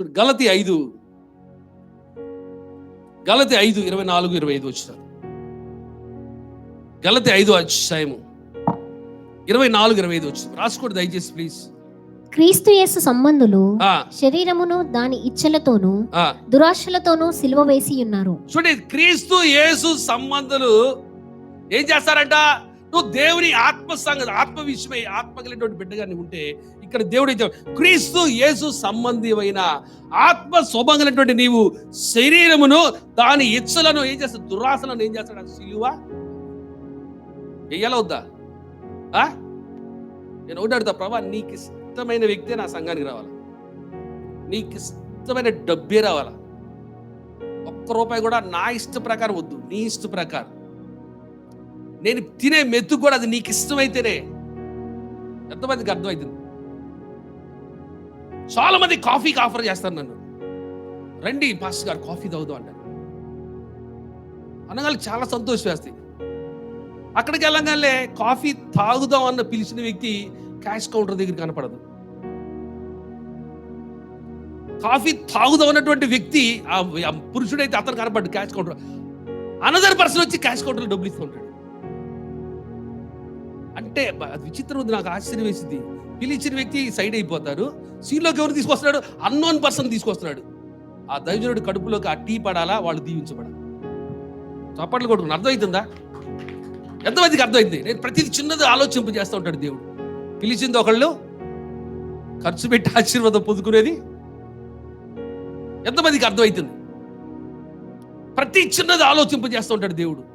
చూడు గలతి ఐదు. గలతి ఐదు ఇరవై నాలుగు ఇరవై ఐదు వచ్చినారు. గలతి ఐదు అధ్యాయము. ఇరవై నాలుగు ఇరవై ఐదు వచ్చిన రాసుకోండి దయచేసి ప్లీజ్. క్రీస్తు యేసు సంబంధులు ఆ, శరీరమును దాని ఇచ్చలతోనూ ఆ. దురాశలతోనూ సిలువ వేసి ఉన్నారు. చూడండి క్రీస్తు యేసు సంబంధులు ఏం చేస్తారంట? నువ్వు దేవుని ఆత్మ సంగతి ఆత్మ విషయమై ఆత్మ కలిగినటువంటి బిడ్డగా నువ్వు ఉంటే ఇక్కడ దేవుడు క్రీస్తు యేసు సంబంధిమైన ఆత్మ స్వభాగమైనటువంటి నీవు శరీరమును దాని ఇచ్చలను ఏం చేస్తాడు దురాశలను ఏం చేస్తాడు సిలువ? వెయ్యాల వద్దా? ఆ? నేను ఒకటి అడుగుతా ప్రభా నీకు ఇష్టమైన వ్యక్తే నా సంఘానికి రావాలా? నీకు ఇష్టమైన డబ్బే రావాలా? ఒక్క రూపాయి కూడా నా ఇష్ట ప్రకారం వద్దు నీ ఇష్ట ప్రకారం. నేను తినే మెత్తు కూడా అది నీకు ఇష్టమైతేనే. ఎంతమందికి అర్థమవుతుంది చాలా మంది కాఫీకి ఆఫర్ చేస్తారు నన్ను. రండి పాస్టర్ గారు కాఫీ తాగుదాం అంటారు. అనగానే చాలా సంతోషం వేస్తాయి అక్కడికి వెళ్ళగానే కాఫీ తాగుదాం అన్న పిలిచిన వ్యక్తి క్యాష్ కౌంటర్ దగ్గర కనపడదు. కాఫీ తాగుదాం అన్నటువంటి వ్యక్తి ఆ ఆ పురుషుడైతే అతను కనపడ్డు క్యాష్ కౌంటర్. అనదర్ పర్సన్ వచ్చి క్యాష్ కౌంటర్లో డబ్బులు ఇస్తూ ఉంటాడు. అంటే విచిత్రం ఉంది నాకు ఆశ్చర్యం వేసింది. పిలిచిన వ్యక్తి సైడ్ అయిపోతారు. సీన్లోకి ఎవరు తీసుకొస్తున్నాడు? అన్నోన్ పర్సన్ తీసుకొస్తున్నాడు. ఆ దైవజనుడు కడుపులోకి ఆ టీ పడాలా? వాళ్ళు దీవించబడాలి? చప్పట్లు కొడుకు అర్థమవుతుందా ఎంతమందికి అర్థమైంది? నేను ప్రతిది చిన్నది ఆలోచింపు చేస్తూ ఉంటాడు దేవుడు. పిలిచింది ఒకళ్ళు ఖర్చు పెట్టి ఆశీర్వాదం పొందుకునేది. ఎంతమందికి అర్థమవుతుంది ప్రతి చిన్నది ఆలోచింపు చేస్తూ ఉంటాడు దేవుడు.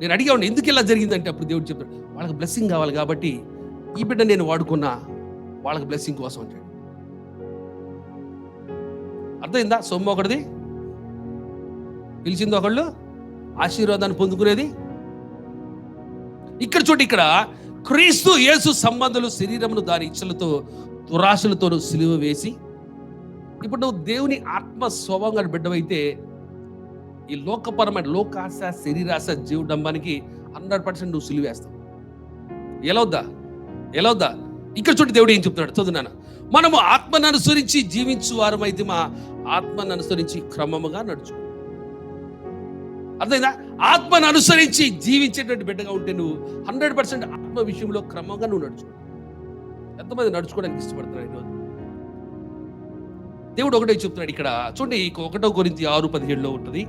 నేను అడిగాను ఎందుకు ఇలా జరిగిందంటే? అప్పుడు దేవుడు చెప్తాడు వాళ్ళకి బ్లెస్సింగ్ కావాలి కాబట్టి ఈ బిడ్డ నేను వాడుకున్నా వాళ్ళకి బ్లెస్సింగ్ కోసం అంటాడు. అర్థమైందా? సొమ్ము ఒకటిది. పిలిచింది ఒకళ్ళు ఆశీర్వాదాన్ని పొందుకునేది. ఇక్కడ చూడు ఇక్కడ క్రీస్తు యేసు సంబంధులు శరీరమును దాని ఇచ్చలతో దురాశలతోనూ సిలువ వేసి ఇప్పుడు నువ్వు దేవుని ఆత్మ స్వభావంగా బిడ్డవైతే ఈ లోకపరమైన లోకాశ శరీరాశ జీవడంబానికి హండ్రెడ్ పర్సెంట్ నువ్వు సిలివేస్తావు ఎలా వద్దా? ఎలా వద్దా? ఇక్కడ చూడు దేవుడు ఏం చెప్తున్నాడు? చదువునాను మనము ఆత్మను అనుసరించి జీవించు వారమైతే మా ఆత్మను అనుసరించి క్రమముగా నడుచు అర్థమైందా? ఆత్మను అనుసరించి జీవించేటువంటి బిడ్డగా ఉంటే నువ్వు హండ్రెడ్ పర్సెంట్ ఆత్మ విషయంలో క్రమంగా నువ్వు నడుచు ఎంతమంది నడుచుకోవడానికి ఇష్టపడుతున్నాడు ఈరోజు దేవుడు ఒకటే చెప్తున్నాడు ఇక్కడ. చూడండి ఒకటో గురించి ఆరు పదిహేడులో ఉంటుంది.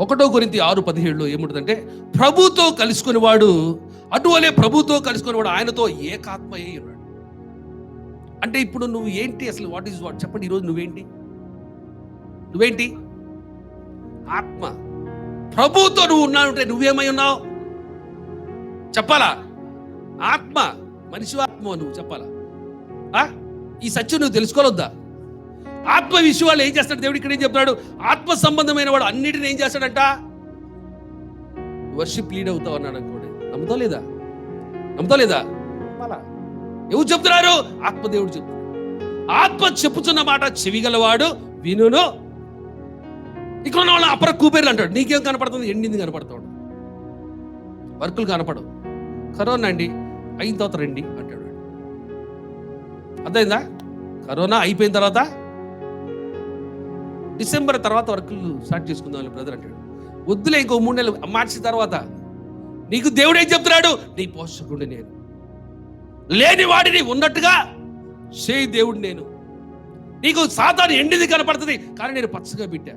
ఒకటో గురించి ఆరు పదిహేడులో ఏముంటుందంటే ప్రభుతో కలుసుకునేవాడు అటువలే ప్రభుతో కలుసుకునేవాడు ఆయనతో ఏకాత్మయ్యి ఉన్నాడు. అంటే ఇప్పుడు నువ్వు ఏంటి అసలు? వాట్ ఈస్ వాట్ చెప్పండి ఈరోజు నువ్వేంటి? నువ్వేంటి? ఆత్మ. ప్రభుతో నువ్వు ఉన్నావంటే నువ్వేమై ఉన్నావు? చెప్పాలా? ఆత్మ. మనిషి ఆత్మ నువ్వు చెప్పాలా? ఆ? ఈ సత్యం నువ్వు తెలుసుకోవద్దా ఆత్మ విషయాలు ఏం చేస్తాడు దేవుడు ఇక్కడ ఏం చెప్తున్నాడు? ఆత్మ సంబంధమైన వాడు అన్నిటిని ఏం చేస్తాడంట? వర్షిప్ లీడ్ అవుతావు అన్నాడు అనుకోండి. నమ్ముతా లేదా? నమ్ముతా లేదా? ఎవరు చెప్తున్నారు? ఆత్మదేవుడు చెప్తున్నాడు. ఆత్మ చెప్పుతున్న మాట చెవిగలవాడు వినును. ఇక్కడ ఉన్న వాళ్ళ అపర కూపేర్లు అంటాడు. నీకేం కనపడుతుంది? ఎండింది కనపడతాడు వర్కులు కనపడవు. కరోనా అండి అయిన తర్వాత రండి అంటాడు అర్థమైందా? కరోనా అయిపోయిన తర్వాత డిసెంబర్ తర్వాత వర్కులు స్టార్ట్ చేసుకుందాం బ్రదర్ అంటాడు. వద్దులే ఇంకో మూడు నెలలు మార్చి తర్వాత. నీకు దేవుడే చెప్తున్నాడు? నీ పోషకుడు నేను. లేని వాడిని ఉన్నట్టుగా చేయి దేవుడు నేను. నీకు సాతాను ఎండిది కనపడుతుంది కానీ నేను పచ్చగా పెట్టా.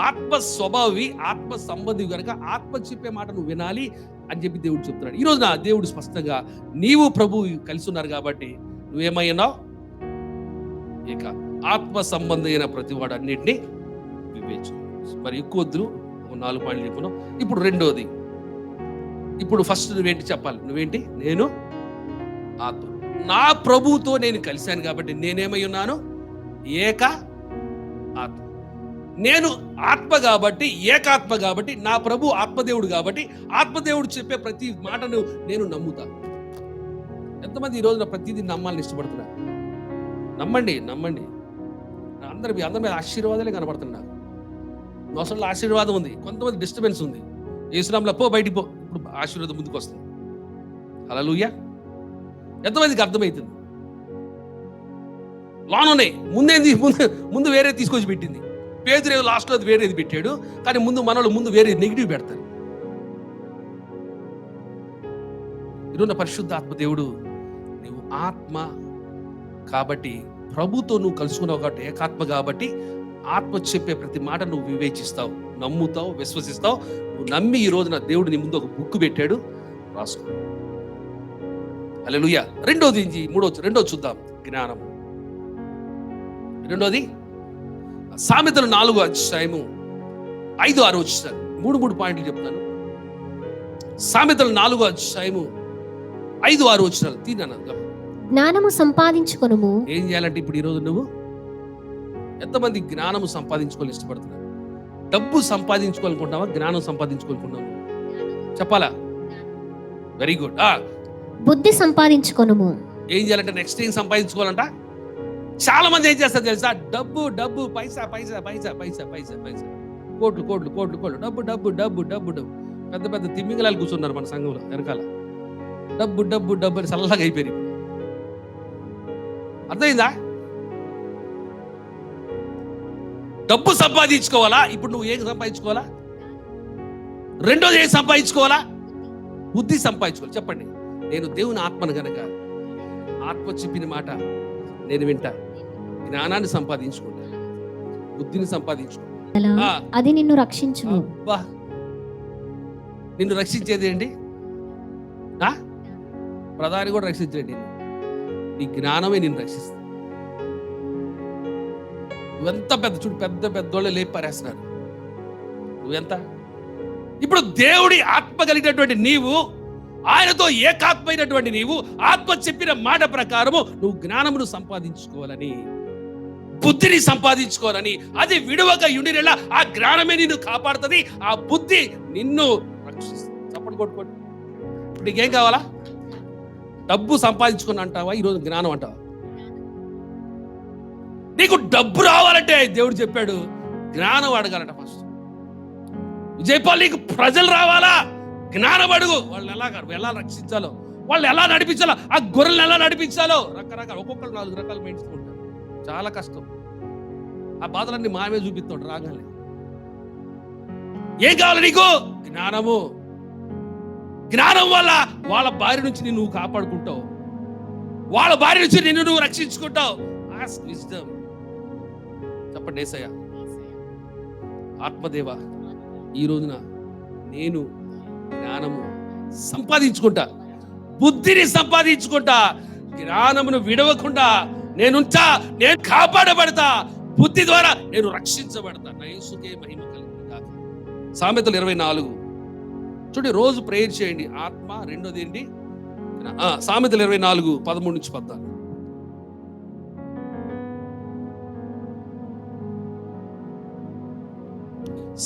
ఆత్మ స్వభావి ఆత్మ సంబంధి కనుక ఆత్మ చెప్పే మాట నువ్వు వినాలి అని చెప్పి దేవుడు చెప్తున్నాడు. ఈ నా దేవుడు స్పష్టంగా నీవు ప్రభు కలిసి ఉన్నారు కాబట్టి నువ్వేమయ్యన్నావు ఉన్నావు? ఆత్మ సంబంధమైన ప్రతి వాడు అన్నింటినీ మరి ఎక్కువ వద్దు నాలుగు పాయింట్లు చెప్పున్నాం ఇప్పుడు రెండోది. ఇప్పుడు ఫస్ట్ నువ్వేంటి చెప్పాలి? నువ్వేంటి? నేను ఆత్మ. నా ప్రభువుతో నేను కలిశాను కాబట్టి నేనేమై ఉన్నాను? ఏక ఆత్మ. నేను ఆత్మ కాబట్టి ఏకాత్మ కాబట్టి నా ప్రభు ఆత్మదేవుడు కాబట్టి ఆత్మదేవుడు చెప్పే ప్రతి మాటను నేను నమ్ముతా. ఎంతమంది ఈ రోజున ప్రతిదీ నమ్మాలని ఇష్టపడుతున్నారు? నమ్మండి నమ్మండి. అందరి మీ అందరి మీద ఆశీర్వాదాలే కనబడుతున్నాయి. నాకు ఆశీర్వాదం ఉంది. కొంతమంది డిస్టర్బెన్స్ ఉంది. ఏసునాంలో పో బయటికి పో. ఇప్పుడు ఆశీర్వాదం ముందుకు వస్తుంది. అలా ఎంతమందికి అర్థమవుతుంది లోన్ ఉన్నాయి ముందేంది? ముందు ముందు వేరే తీసుకొచ్చి పెట్టింది. పేదరేవు లాస్ట్లో అది వేరేది పెట్టాడు. కానీ ముందు మనలో ముందు వేరే నెగిటివ్ పెడతారు. ఇరున్న పరిశుద్ధ ఆత్మ దేవుడు నీవు ఆత్మ కాబట్టి ప్రభుతో నువ్వు కలుసుకున్నావు కాబట్టి ఏకాత్మ కాబట్టి ఆత్మ చెప్పే ప్రతి మాట నువ్వు వివేచిస్తావు నమ్ముతావు విశ్వసిస్తావు. నువ్వు నమ్మి ఈ రోజున దేవుడు నీ ముందు ఒక బుక్ పెట్టాడు. రాసుకో. అల్లెలుయ్య రెండోది ఇంజి మూడో రెండోది చూద్దాం. జ్ఞానము. రెండోది సామెతలు నాలుగు అధ్యాయము ఐదు ఆరు వచ్చినారు మూడు మూడు పాయింట్లు చెప్తాను. సామెతలు నాలుగు అధ్యాయము ఐదు ఆరు వచ్చినాలు తిన్నాను జ్ఞానము సంపాదించుకొనుము. ఏం చేయాలంటే ఇప్పుడు ఈరోజు నువ్వు? ఎంతమంది జ్ఞానము సంపాదించుకోవాలి ఇష్టపడుతున్నారు? డబ్బు సంపాదించుకోవాలనుకుంటున్నావా? జ్ఞానం సంపాదించుకోవాలనుకుంటున్నావా? చెప్పాలా? వెరీ గుడ్ బుద్ధి సంపాదించుకొనుము. ఏం చేయాలంటే నెక్స్ట్ ఏం సంపాదించుకోవాలంట? చాలా మంది ఏం చేస్తారు తెలుసా? డబ్బు డబ్బు పైసా పైసా పైసా పైసా పైసా పైసా. కోట్లు కోట్లు కోట్లు కోట్లు. డబ్బు డబ్బు డబ్బు డబ్బు డబ్బు. పెద్ద పెద్ద తిమ్మింగలాలు కూర్చున్నారు మన సంఘంలో వెనకాల. డబ్బు డబ్బు డబ్బు అని చల్లగా అయిపోయింది. అర్థమైందా? డబ్బు సంపాదించుకోవాలా? ఇప్పుడు నువ్వు ఏం సంపాదించుకోవాలా? రెండోది ఏం సంపాదించుకోవాలా? బుద్ధి సంపాదించుకోవాలి. చెప్పండి. నేను దేవుని ఆత్మను గనక ఆత్మ చెప్పిన మాట నేను వింటా. జ్ఞానాన్ని సంపాదించుకుంటా. బుద్ధిని సంపాదించుకుంటా. అది నిన్ను రక్షించును. అబ్బా. నిన్ను రక్షించేది ఏంటి? ఆ? ప్రధాని కూడా రక్షించండి నీ జ్ఞానమే నేను రక్షిస్తుంది. నువ్వెంత పెద్ద చూడు పెద్ద పెద్దోళ్ళు లేపి పారేస్తున్నారు. నువ్వెంత? ఇప్పుడు దేవుడి ఆత్మ కలిగినటువంటి నీవు ఆయనతో ఏకాత్మైనటువంటి నీవు ఆత్మ చెప్పిన మాట ప్రకారము నువ్వు జ్ఞానమును సంపాదించుకోవాలని బుద్ధిని సంపాదించుకోవాలని అది విడవక యుండినలా ఆ జ్ఞానమే నిన్ను కాపాడుతుంది ఆ బుద్ధి నిన్ను రక్షిస్తుంది. చప్పటి కొట్టుకోండి. ఇప్పుడు నీకేం కావాలా? డబ్బు సంపాదించుకుని అంటావా? ఈరోజు జ్ఞానం అంటావా? నీకు డబ్బు రావాలంటే దేవుడు చెప్పాడు జ్ఞానం అడగాలట ఫస్ట్ విజయపాల్ నీకు ప్రజలు రావాలా? జ్ఞానం అడుగు. వాళ్ళు ఎలా ఎలా రక్షించాలో వాళ్ళు ఎలా నడిపించాలో ఆ గొర్రెలను ఎలా నడిపించాలో రకరకాల ఒక్కొక్కరు నాలుగు రకాలు పెంచుతూ చాలా కష్టం. ఆ బాధలన్నీ మామే చూపిస్తాడు రాగానే. ఏం కావాలి నీకు? జ్ఞానము. జ్ఞానం వల్ల వాళ్ళ భార్య నుంచి నిన్ను నువ్వు కాపాడుకుంటావు. వాళ్ళ భార్య నుంచి నిన్ను నువ్వు రక్షించుకుంటావు. ఆస్క్ విజ్డమ్ చెప్పండి ఏసయ్య. ఆత్మదేవ ఈ రోజున నేను జ్ఞానము సంపాదించుకుంటా. బుద్ధిని సంపాదించుకుంటా. జ్ఞానమును విడవకుండా నేనుంటా నేను కాపాడబడతా. బుద్ధి ద్వారా నేను రక్షించబడతా. నయసుకే మహిమ కలిగిన సామెతలు ఇరవై నాలుగు. చూడండి రోజు ప్రేయర్ చేయండి. ఆత్మ రెండోది ఏంటి? సామెతలు ఇరవై నాలుగు పదమూడు నుంచి పద్నాలుగు.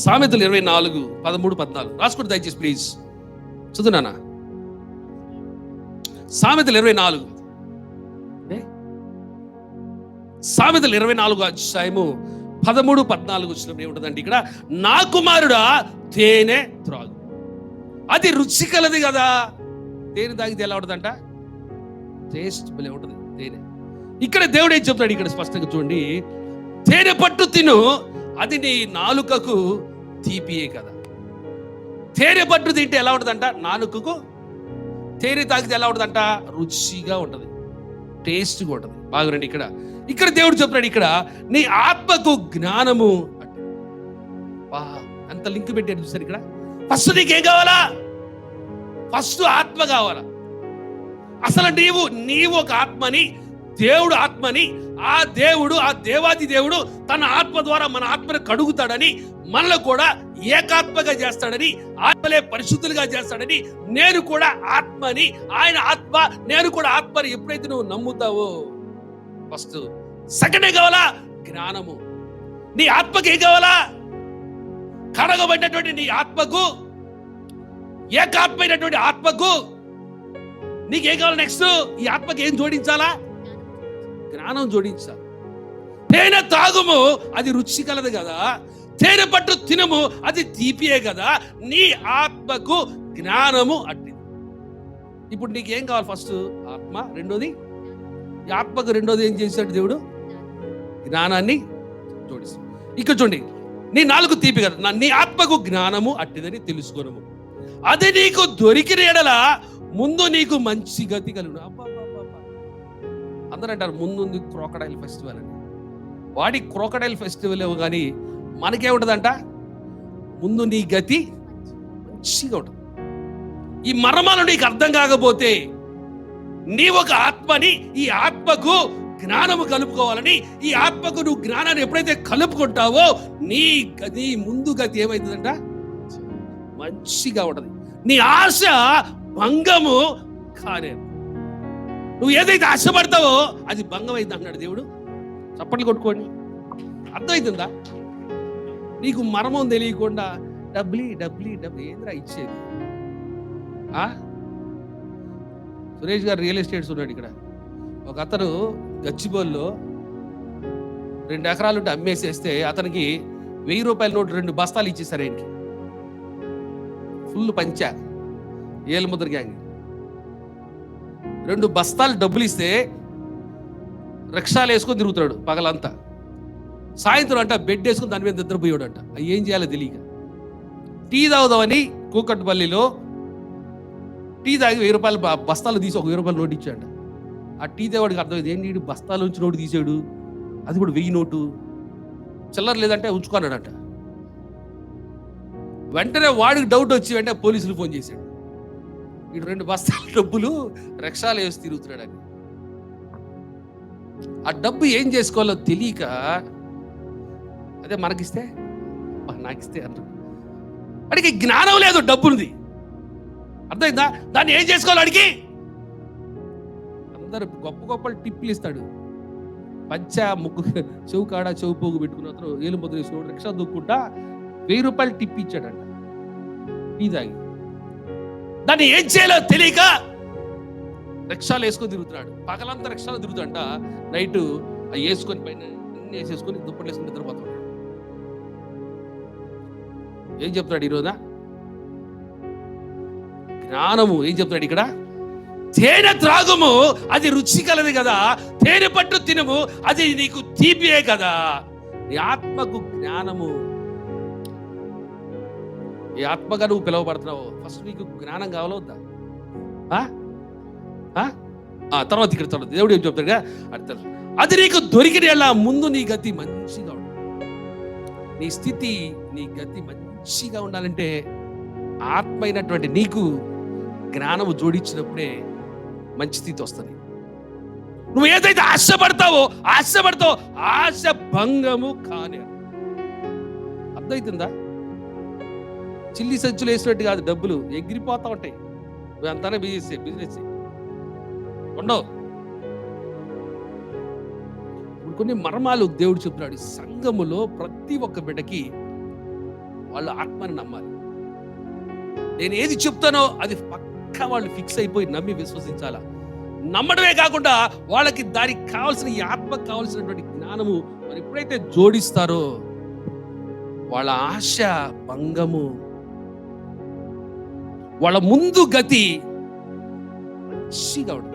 సామెతలు ఇరవై నాలుగు పదమూడు పద్నాలుగు. రాసుకోండి దయచేసి ప్లీజ్ చదువునానా సామెతలు ఇరవై నాలుగు. సామెతలు ఇరవై నాలుగు అధ్యాయము పదమూడు పద్నాలుగు వచ్చినప్పుడు ఏముంటుందండి ఇక్కడ? నా కుమారుడా తేనె త్రాగు. అది రుచి కలది కదా. దేని తాగితే ఎలా ఉంటుందంట? టేస్ట్ భలే ఉంటుంది తేనె. ఇక్కడ దేవుడు ఏం చెప్తాడు? ఇక్కడ స్పష్టంగా చూడండి. తేనె పట్టు తిను అది నీ నాలుకకు తీపియే కదా. తేనె పట్టు తింటే ఎలా ఉంటుందంట? నాలుకకు తేనె తాగితే ఎలా ఉంటుందంట? రుచిగా ఉంటుంది. టేస్ట్గా ఉంటుంది. బాగురండి ఇక్కడ. ఇక్కడ దేవుడు చెప్తున్నాడు ఇక్కడ నీ ఆత్మకు జ్ఞానము అంటే. అంత లింక్ పెట్టాడు చూసారు ఇక్కడ? ఫస్ట్ నీకేం కావాలా? ఫస్ట్ ఆత్మ కావాలా? అసలు నీవు నీవు ఒక ఆత్మని దేవుడు ఆత్మని ఆ దేవుడు ఆ దేవాది దేవుడు తన ఆత్మ ద్వారా మన ఆత్మను కడుగుతాడని మనల్ని కూడా ఏకాత్మగా చేస్తాడని ఆత్మలే పరిశుద్ధులుగా చేస్తాడని నేను కూడా ఆత్మని ఆయన ఆత్మ నేను కూడా ఆత్మని ఎప్పుడైతే నువ్వు నమ్ముతావో ఫస్ట్. సెకండ్ కావాలా? జ్ఞానము. నీ ఆత్మకి ఏం కావాలా? కడగబడినటువంటి నీ ఆత్మకు ఏకాత్మైనటువంటి ఆత్మకు నీకేం కావాలి నెక్స్ట్ ఈ ఆత్మకి ఏం జోడించాలా? జ్ఞానం జోడించాలి. తేనె తాగుము అది రుచి కలదు కదా. తేనె పట్టు తినము అది తీపియే కదా. నీ ఆత్మకు జ్ఞానము అట్టి ఇప్పుడు నీకేం కావాలి ఫస్ట్ ఆత్మ రెండోది? ఈ ఆత్మకు రెండోది ఏం చేశాడు దేవుడు? జ్ఞానాన్ని జోడిస్తాడు. ఇక్కడ చూడండి. నీ నాలుగు తీపి కదా నీ ఆత్మకు జ్ఞానము అట్టిదని తెలుసుకోను అది నీకు దొరికిన ఎడల ముందు నీకు మంచి గతి కలుగు అందరూ అంటారు ముందుంది క్రోకడైల్ ఫెస్టివల్ అని. వాడి క్రోకడైల్ ఫెస్టివల్ ఏమో కానీ ఉంటుందంట ముందు నీ గతి మంచిగా ఉంటుంది. ఈ మర్మాలు నీకు అర్థం కాకపోతే నీ ఒక ఆత్మని ఈ ఆత్మకు జ్ఞానము కలుపుకోవాలని ఈ ఆత్మకు నువ్వు జ్ఞానాన్ని ఎప్పుడైతే కలుపుకుంటావో నీ నీ ముందు గతి ఏమవుతుందంట మంచిగా ఉంటది. నీ ఆశ భంగము కానే నువ్వు ఏదైతే ఆశపడతావో అది భంగం అయింది అన్నాడు దేవుడు. చప్పట్లు కొట్టుకోండి. అర్థమవుతుందా నీకు మర్మం తెలియకుండా డబ్లీ డబ్లీ డబ్లీ ఏంద్రా ఇచ్చేది? ఆ? సురేష్ గారు రియల్ ఎస్టేట్స్ ఉన్నాడు ఇక్కడ. ఒక అతను గచ్చిబోల్లో రెండు ఎకరాలు అమ్మేసేస్తే అతనికి వెయ్యి రూపాయల నోటు రెండు బస్తాలు ఇచ్చేసారు ఏంటి? ఫుల్ పంచ ఏలుముద్ర గ్యాంగ్. రెండు బస్తాలు డబ్బులు ఇస్తే రిక్షాలు వేసుకొని తిరుగుతాడు పగలంతా. సాయంత్రం అంట బెడ్ వేసుకుని దాని మీద నిద్రపోయాడు అంట అవి ఏం చేయాలో తెలియక. టీ తాగుదామని కూకట్పల్లిలో టీ తాగి వెయ్యి రూపాయలు బస్తాలు తీసి ఒక వెయ్యి రూపాయలు నోటు ఇచ్చాడు ఆ టీ తాగడికి అర్థమైంది ఏంటి వీడు బస్తాల నుంచి నోటు తీసాడు? అది కూడా వెయ్యి నోటు. చిల్లర లేదంటే ఉంచుకున్నాడంట. వెంటనే వాడికి డౌట్ వచ్చి వెంటనే పోలీసులు ఫోన్ చేశాడు. వీడు రెండు బస్తాల డబ్బులు రిక్షాలు వేసి తిరుగుతున్నాడని ఆ డబ్బు ఏం చేసుకోవాలో తెలియక అదే మనకిస్తే? నాకిస్తే అంటాడు అడిగి జ్ఞానం లేదు డబ్బుంది అర్థమైందా? దాన్ని ఏం చేసుకోవాలి అడిగి? అందరు గొప్ప గొప్ప టిప్పులు ఇస్తాడు. పంచ ముగ్గు చెవు కాడ చెవు పోగు పెట్టుకున్న అతను ఏలు ముద్ర వేసుకోడు రిక్షా దొక్కుంటా వెయ్యి రూపాయలు టిప్ ఇచ్చాడంట. టీ తాగి. దాన్ని ఏం చేయాలో తెలియక రిక్షాలు వేసుకొని తిరుగుతున్నాడు. పగలంతా రిక్షాలు తిరుగుతాడంట నైట్ అవి వేసుకొని పైన అన్ని వేసేసుకొని దుప్పట్లు వేసుకుని నిద్రపోతాడు. ఏం చెప్తాడు ఈరోజా? జ్ఞానము. ఏం చెప్తాడు ఇక్కడ? తేనె త్రాగుము అది రుచి కలది కదా. తేనె పట్టు తినము అది నీకు తీపియే కదా. నీ ఆత్మకు జ్ఞానము. ఈ ఆత్మగా నువ్వు పిలువబడుతున్నావు. ఫస్ట్ నీకు జ్ఞానం కావాలో ఆ? ఆ? తర్వాత ఇక్కడ తర్వాత దేవుడు ఏం చెప్తాడుగా? అర్థం అది నీకు దొరికిన ఎలా ముందు నీ గతి మంచిగా ఉండాలి. నీ స్థితి నీ గతి మంచిగా ఉండాలంటే ఆత్మ అయినటువంటి నీకు జ్ఞానము జోడించినప్పుడే మంచి స్థితి వస్తుంది. నువ్వు ఏదైతే ఆశపడతావో ఆశపడతావో ఆశ భంగము కాని. అర్థమవుతుందా చిల్లి సంచులు వేసినట్టు కాదు డబ్బులు ఎగిరిపోతా ఉంటాయి. నువ్వు అంతానే బిజినెస్ బిజినెస్ ఉండవు. ఇప్పుడు కొన్ని మర్మాలు దేవుడు చెప్తున్నాడు. సంఘములో ప్రతి ఒక్క బిడ్డకి వాళ్ళు ఆత్మని నమ్మాలి. నేను ఏది చెప్తానో అది పక్క పక్కా వాళ్ళు ఫిక్స్ అయిపోయి నమ్మి విశ్వసించాలా? నమ్మడమే కాకుండా వాళ్ళకి దానికి కావాల్సిన ఈ ఆత్మకు కావాల్సినటువంటి జ్ఞానము మరి ఎప్పుడైతే జోడిస్తారో వాళ్ళ ఆశ భంగము వాళ్ళ ముందు గతి మంచిగా ఉంటుంది.